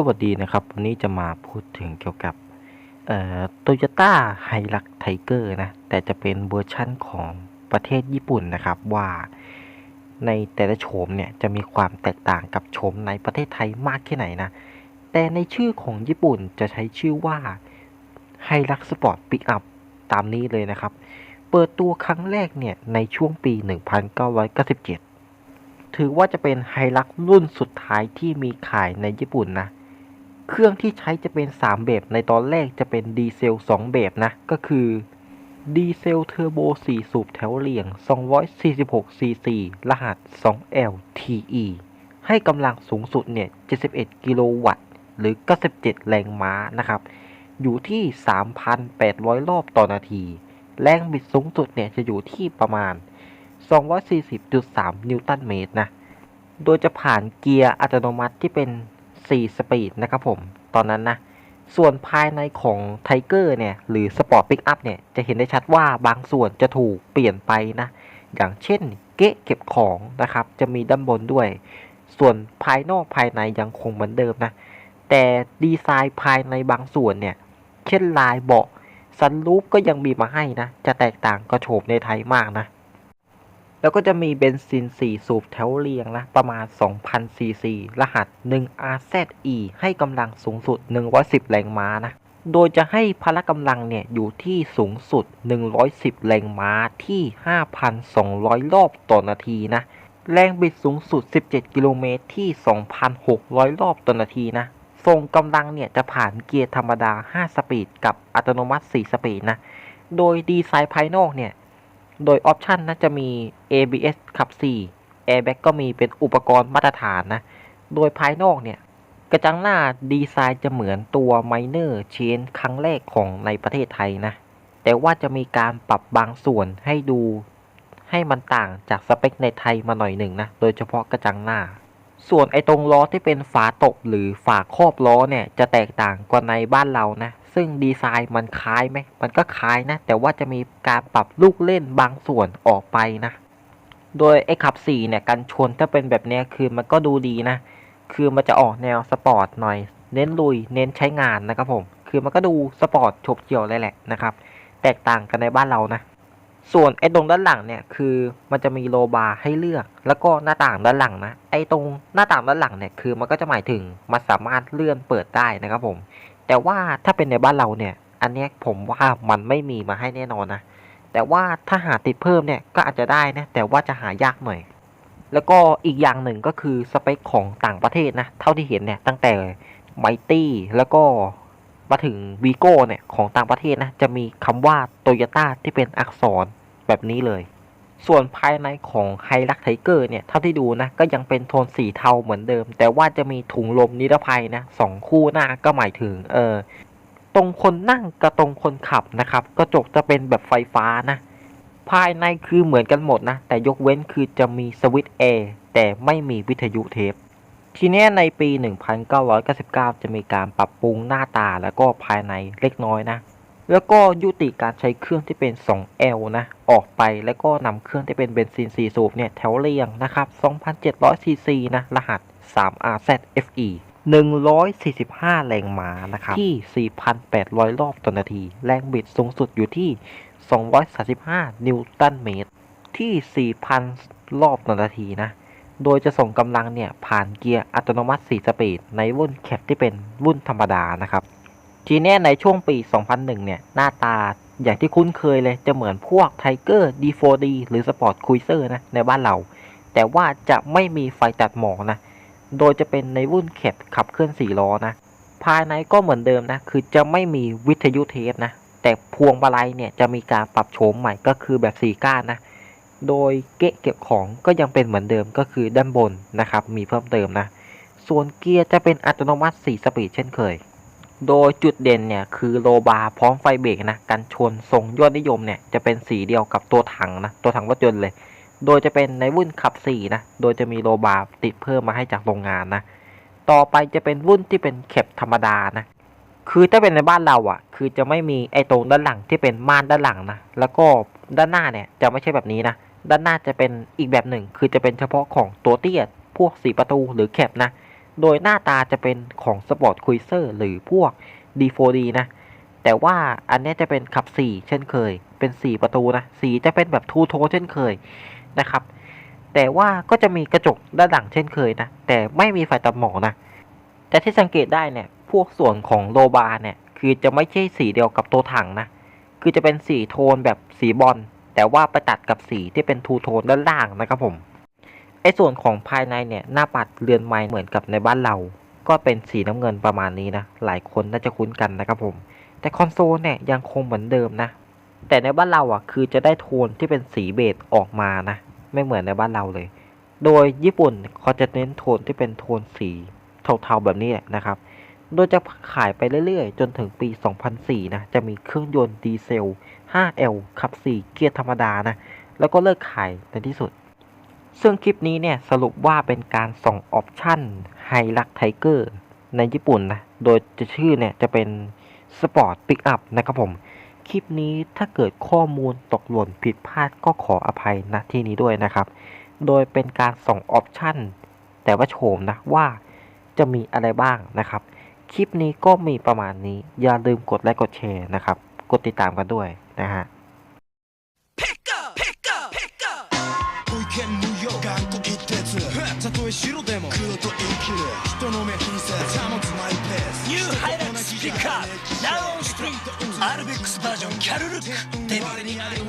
สวัสดีนะครับ วันนี้จะมาพูดถึงเกี่ยวกับเอ่อโตโยต้าไฮรักไทเกอร์นะ แต่จะเป็นเวอร์ชั่นของประเทศญี่ปุ่นนะครับ ว่าในแต่ละโฉมเนี่ย จะมีความแตกต่างกับโฉมในประเทศไทยมากแค่ไหนนะ แต่ในชื่อของญี่ปุ่นจะใช้ชื่อว่าไฮรักสปอร์ตปิกอัพตามนี้เลยนะครับ เปิดตัวครั้งแรกเนี่ย ในช่วงปี 1997ถือว่าจะเป็นไฮรักรุ่นสุดท้ายที่มีขายในญี่ปุ่นนะ เครื่องที่ใช้จะเป็น 3 แบบ ในตอนแรกจะเป็นดีเซล 2 แบบนะ ก็คือดีเซลเทอร์โบ 4 สูบแถวเรียง 246 cc รหัส 2LTE ให้กำลังสูงสุดเนี่ย 71 กิโลวัตต์ หรือ 97 แรงม้านะครับ อยู่ที่ 3,800 รอบต่อนาที แรงบิดสูงสุดเนี่ย จะอยู่ที่ประมาณ 240.3 นิวตันเมตรนะ โดยจะผ่านเกียร์อัตโนมัติที่เป็น 4สปีดนะครับผม ตอนนั้นนะ ส่วนภายในของไทเกอร์เนี่ย หรือสปอร์ตปิกอัพเนี่ย จะเห็นได้ชัดว่าบางส่วนจะถูกเปลี่ยนไปนะ อย่างเช่นเกะเก็บของนะครับ จะมีด้านบนด้วย ส่วนภายนอกภายในยังคงเหมือนเดิมนะ แต่ดีไซน์ภายในบางส่วนเนี่ย เช่นลายเบาะซันรูฟก็ยังมีมาให้นะ จะแตกต่างกระโฉบในไทยมากนะ แล้วก็จะมีเบนซิน 4 สูบแถวเรียงนะ ประมาณ 2,000 ซีซี รหัส 1RZE ให้กำลังสูงสุด 110 แรงม้านะ โดยจะให้พละกำลังเนี่ย อยู่ที่สูงสุด 110 แรงม้าที่ 5,200 รอบต่อนาทีนะ แรงบิดสูงสุด 17 กิโลเมตรที่ 2,600 รอบต่อนาทีนะส่งกำลังเนี่ย จะผ่านเกียร์ธรรมดา 5 สปีด กับอัตโนมัติ 4 สปีดนะ โดยดีไซน์ภายนอกเนี่ย โดยออปชันนะจะมี ABS ขับ 4 Airbag ก็มีเป็นอุปกรณ์มาตรฐานนะ โดยภายนอกเนี่ย กระจังหน้าดีไซน์จะเหมือนตัว Minor Change ครั้งแรกของในประเทศไทยนะ แต่ว่าจะมีการปรับบางส่วนให้ดูให้มันต่างจากสเปคในไทยมาหน่อยหนึ่งนะ โดยเฉพาะกระจังหน้า ส่วนไอ้ตรงล้อที่เป็นฝาตกหรือฝาครอบล้อเนี่ยจะแตกต่างกว่าในบ้านเรานะ ซึ่งดีไซน์มันคล้ายไหม มันก็คล้ายนะ แต่ว่าจะมีการปรับลูกเล่นบางส่วนออกไปนะ โดยไอ้ขับ4เนี่ยกันชนถ้าเป็นแบบนี้คือมันก็ดูดีนะ คือมันจะออกแนวสปอร์ตหน่อย เน้นลุย เน้นใช้งานนะครับผม คือมันก็ดูสปอร์ตฉบเฉี่ยวเลยแหละนะครับ แตกต่างกันในบ้านเรานะ ส่วนไอ้ตรงด้านหลังเนี่ยคือมันจะมีโลบาร์ให้เลือก แล้วก็หน้าต่างด้านหลังนะ ไอ้ตรงหน้าต่างด้านหลังเนี่ยคือมันก็จะหมายถึงมันสามารถเลื่อนเปิดได้นะครับผม แต่ว่าถ้าเป็นในบ้านเราเนี่ย อันนี้ผมว่ามันไม่มีมาให้แน่นอนนะ แต่ว่าถ้าหาติดเพิ่มเนี่ยก็อาจจะได้นะ แต่ว่าจะหายากหน่อย แล้วก็อีกอย่างหนึ่งก็คือสเปคของต่างประเทศนะ เท่าที่เห็นเนี่ยตั้งแต่ไมตี้แล้วก็มาถึงวีโก้เนี่ยของต่างประเทศนะจะมีคำว่าโตโยต้าที่เป็นอักษร แบบนี้เลย ส่วนภายในของไฮรักไทเกอร์เนี่ย เท่าที่ดูนะ ก็ยังเป็นโทนสีเทาเหมือนเดิม แต่ว่าจะมีถุงลมนิรภัยนะสองคู่หน้าก็หมายถึง เออตรงคนนั่งกับตรงคนขับนะครับ กระจกจะเป็นแบบไฟฟ้านะ ภายในคือเหมือนกันหมดนะ แต่ยกเว้นคือจะมีสวิตช์แอร์แต่ไม่มีวิทยุเทปทีนี้ในปี 1999 จะมีการปรับปรุงหน้าตาแล้วก็ภายในเล็กน้อยนะ แล้วก็ยุติการใช้เครื่องที่เป็น 2L นะ ออกไปแล้วก็นำเครื่องที่เป็นเบนซิน 4 สูบเนี่ยแถวเรียงนะครับ 2,700ซีซีนะ รหัส 3RZFE 145 แรงม้านะครับ ที่ 4,800 รอบต่อนาที แรงบิดสูงสุดอยู่ที่ 235 นิวตันเมตร ที่ 4,000 รอบต่อนาทีนะ โดยจะส่งกำลังเนี่ยผ่านเกียร์อัตโนมัติ 4 สปีดในรุ่นแคปที่เป็นรุ่นธรรมดานะครับ ทีเนี้ยในช่วงปี 2001 เนี่ย หน้าตาอย่างที่คุ้นเคยเลยจะเหมือนพวก Tiger D4D หรือ Sport Cruiser นะในบ้านเรา แต่ว่าจะไม่มีไฟตัดหมอกนะ โดยจะเป็นในรุ่นแคปขับเคลื่อน4ล้อนะ ภายในก็เหมือนเดิมนะ คือจะไม่มีวิทยุเทปนะ แต่พวงมาลัยเนี่ยจะมีการปรับโฉมใหม่ก็คือแบบ4ก้านนะ โดยเกะเก็บของก็ยังเป็นเหมือนเดิมก็คือด้านบนนะครับมีเพิ่มเติมนะ ส่วนเกียร์จะเป็นอัตโนมัติ 4 สปีดเช่นเคย โดยจุดเด่นเนี่ยคือโลบาร์พร้อมไฟเบรกนะกันชนทรงยอดนิยมเนี่ยจะเป็นสีเดียวกับตัวถังนะตัวถังรถยนต์เลย โดยจะเป็นในรุ่นขับ4นะโดยจะมีโลบาร์ติดเพิ่มมาให้จากโรงงานนะต่อไปจะเป็นรุ่นที่เป็นแคปธรรมดานะคือถ้าเป็นในบ้านเราอะ คือจะไม่มีไอ้ตรงด้านหลังที่เป็นม่านด้านหลังนะแล้วก็ด้านหน้าเนี่ยจะไม่ใช่แบบนี้นะด้านหน้าจะเป็นอีกแบบหนึ่ง คือจะเป็นเฉพาะของตัวเตี้ยพวกสีประตูหรือแคปนะ โดยหน้าตาจะเป็นของ Sport Cruiser หรือพวก D4D นะ แต่ว่าอันนี้จะเป็นขับ 4 เช่นเคย เป็น 4 ประตูนะ สีจะเป็นแบบทูโทนเช่นเคยนะครับ แต่ว่าก็จะมีกระจกด้านหลังเช่นเคยนะ แต่ไม่มีไฟตัดหมอกนะ แต่ที่สังเกตได้เนี่ย พวกส่วนของโลบาร์เนี่ย คือจะไม่ใช่สีเดียวกับตัวถังนะ คือจะเป็นสีโทนแบบสีบอล แต่ว่าไปตัดกับสีที่เป็นทูโทนด้านล่างนะครับผม ไอ้ส่วนของภายในเนี่ยหน้าปัดเรือนไม้เหมือนกับในบ้านเรา ก็เป็นสีน้ำเงินประมาณนี้นะหลายคนน่าจะคุ้นกันนะครับผม แต่คอนโซลเนี่ยยังคงเหมือนเดิมนะ แต่ในบ้านเราอะคือจะได้โทนที่เป็นสีเบจออกมานะ ไม่เหมือนในบ้านเราเลย โดยญี่ปุ่นเขาจะเน้นโทนที่เป็นโทนสีเทาๆแบบนี้แหละนะครับ โดยจะขายไปเรื่อยๆ จนถึงปี 2004 นะ จะมีเครื่องยนต์ดีเซล 5L ขับ 4 เกียร์ธรรมดานะ แล้วก็เลิกขายในที่สุด ซึ่งคลิปนี้เนี่ยสรุปว่าเป็นการส่งออปชั่นไฮลักไทเกอร์ในญี่ปุ่นนะ โดยจะชื่อเนี่ยจะเป็นสปอร์ตปิกอัพนะครับผม คลิปนี้ถ้าเกิดข้อมูลตกหล่นผิดพลาดก็ขออภัยณที่นี้ด้วยนะครับ โดยเป็นการส่งออปชั่นแต่ว่าโฉมนะว่าจะมีอะไรบ้างนะครับ คลิปนี้ก็มีประมาณนี้ อย่าลืมกดไลค์กดแชร์นะครับ กดติดตามกันด้วยนะฮะ ご意見無用頑固一徹たとえ白でも。黒と生きる。人の目気にせず保つマイペース。ニューハイラックスピックアップ。Now on street アルベックスバージョンキャルルック。デビュー